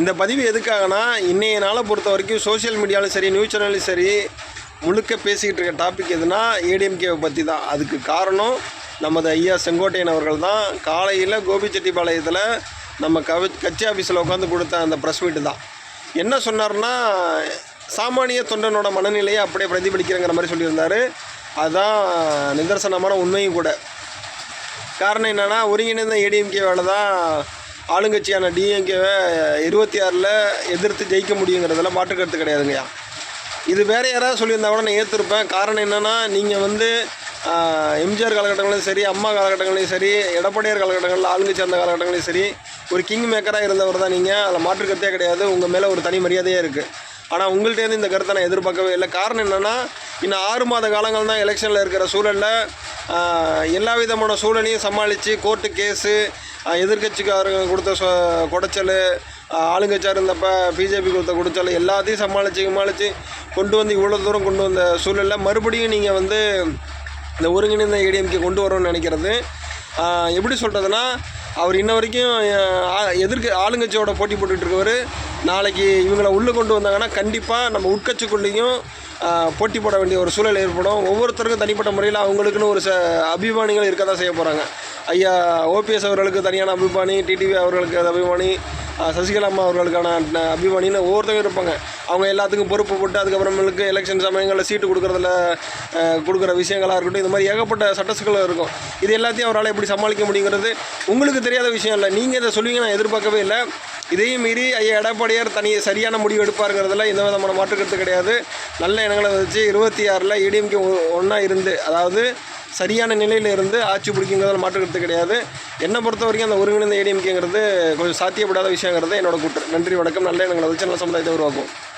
இந்த பதிவு எதுக்காகனா இன்றைய நாளை பொறுத்த வரைக்கும் சோஷியல் மீடியாலும் சரி நியூஸ் சேனல்லையும் சரி முழுக்க பேசிக்கிட்டு இருக்க டாபிக் எதுனா ஏடிஎம்கேவை பற்றி தான். அதுக்கு காரணம் நமது ஐயா செங்கோட்டையன் அவர்கள் தான். காலையில் கோபிச்செட்டிப்பாளையத்தில் நம்ம கவி கட்சி ஆஃபீஸில் உட்காந்து கொடுத்த அந்த ப்ரெஸ் மீட்டு தான். என்ன சொன்னார்னா சாமானிய தொண்டனோட மனநிலையை அப்படியே பிரதிபலிக்கிறங்கிற மாதிரி சொல்லியிருந்தார். அதுதான் நிதர்சனமான உண்மையும் கூட. காரணம் என்னென்னா ஒருங்கிணைந்த ஏடிஎம்கே வேலை தான் ஆளுங்கட்சியான டிஎம்கேவை இருபத்தி ஆறில் எதிர்த்து ஜெயிக்க முடியுங்கிறதுல மாற்று கருத்து கிடையாதுங்கய்யா. இது வேறு யாராவது சொல்லியிருந்தா கூட நான் ஏற்றிருப்பேன் காரணம் என்னென்னா நீங்கள் வந்து எம்ஜிஆர் காலகட்டங்களையும் சரி அம்மா காலகட்டங்களையும் சரி எடப்பாடியார் காலகட்டங்களில் ஆளுங்கட்சி அந்த காலகட்டங்களையும் சரி ஒரு கிங் மேக்கராக இருந்தவர் தான் நீங்கள் அதில் மாற்று கருத்தே கிடையாது. உங்கள் மேலே ஒரு தனி மரியாதையே இருக்குது ஆனால் உங்கள்கிட்டேருந்து இந்த கருத்தை நான் எதிர்பார்க்கவே இல்லை. காரணம் என்னென்னா இன்னும் ஆறு மாத காலங்கள் தான் எலெக்ஷனில் இருக்கிற சூழலில் எல்லா விதமான சூழலையும் சமாளித்து கோர்ட்டு கேஸு எதிர்கட்சிக்காரங்க கொடுத்த சொ குடைச்சல் ஆளுங்கட்சியாக இருந்தப்ப பிஜேபி கொடுத்த குடைச்சல் எல்லாத்தையும் சமாளித்து சமாளித்து கொண்டு வந்து இவ்வளோ தூரம் கொண்டு வந்த சூழலில் மறுபடியும் நீங்கள் வந்து இந்த ஒருங்கிணைந்த ஏடிஎம்கே கொண்டு வரணும்னு நினைக்கிறது. எப்படி சொல்கிறதுனா அவர் இன்ன வரைக்கும் எதிர்க்க ஆளுங்கட்சியோட போட்டி போட்டுக்கிட்டு இருக்கவர் நாளைக்கு இவங்களை உள்ளே கொண்டு வந்தாங்கன்னா கண்டிப்பாக நம்ம உட்கட்சிக்குள்ளேயும் போட்டி போட வேண்டிய ஒரு சூழல் ஏற்படும். ஒவ்வொருத்தருக்கும் தனிப்பட்ட முறையில் அவங்களுக்குன்னு ஒரு ச அபிமானிகள் இருக்க தான் செய்ய போகிறாங்க ஐயா ஓபிஎஸ் அவர்களுக்கு தனியான அபிமானி டிடிவி அவர்களுக்கு அது அபிமானி சசிகலா அம்மா அவர்களுக்கான அபிமானின்னு ஒவ்வொருத்தவங்க இருப்பாங்க. அவங்க எல்லாத்துக்கும் பொறுப்பு போட்டு அதுக்கப்புறமேலுக்கு எலெக்ஷன் சமயங்களில் சீட்டு கொடுக்குறதுல கொடுக்குற விஷயங்களாக இருக்கட்டும் இது மாதிரி ஏகப்பட்ட சட்ட இருக்கும். இது எல்லாத்தையும் அவரால் எப்படி சமாளிக்க முடியுங்கிறது உங்களுக்கு தெரியாத விஷயம் இல்லை. நீங்கள் இதை சொல்லுவீங்க நான் எதிர்பார்க்கவே இல்லை. இதையும் மீறி ஐயா எடப்பாடியார் தனி சரியான முடிவு எடுப்பாருங்கிறதுல எந்த விதமான மாற்று கிடையாது. நல்ல எண்ணங்களை வச்சு இருபத்தி ஆறில் ஏடிஎம்கே ஒன்றா இருந்து அதாவது சரியான நிலையில் இருந்து ஆட்சி பிடிக்குங்கிறதுல மாற்றுக்கிறது கிடையாது. என்னை பொறுத்த வரைக்கும் அந்த ஒருங்கிணைந்த ஏடிஎம்கேங்கிறது கொஞ்சம் சாத்தியப்படாத விஷயங்கிறது என்னோட கூட்டு நன்றி வணக்கம். நல்ல எண்ணங்களை. வச்சு நல்ல சமுதாயத்தை உருவாக்கும்.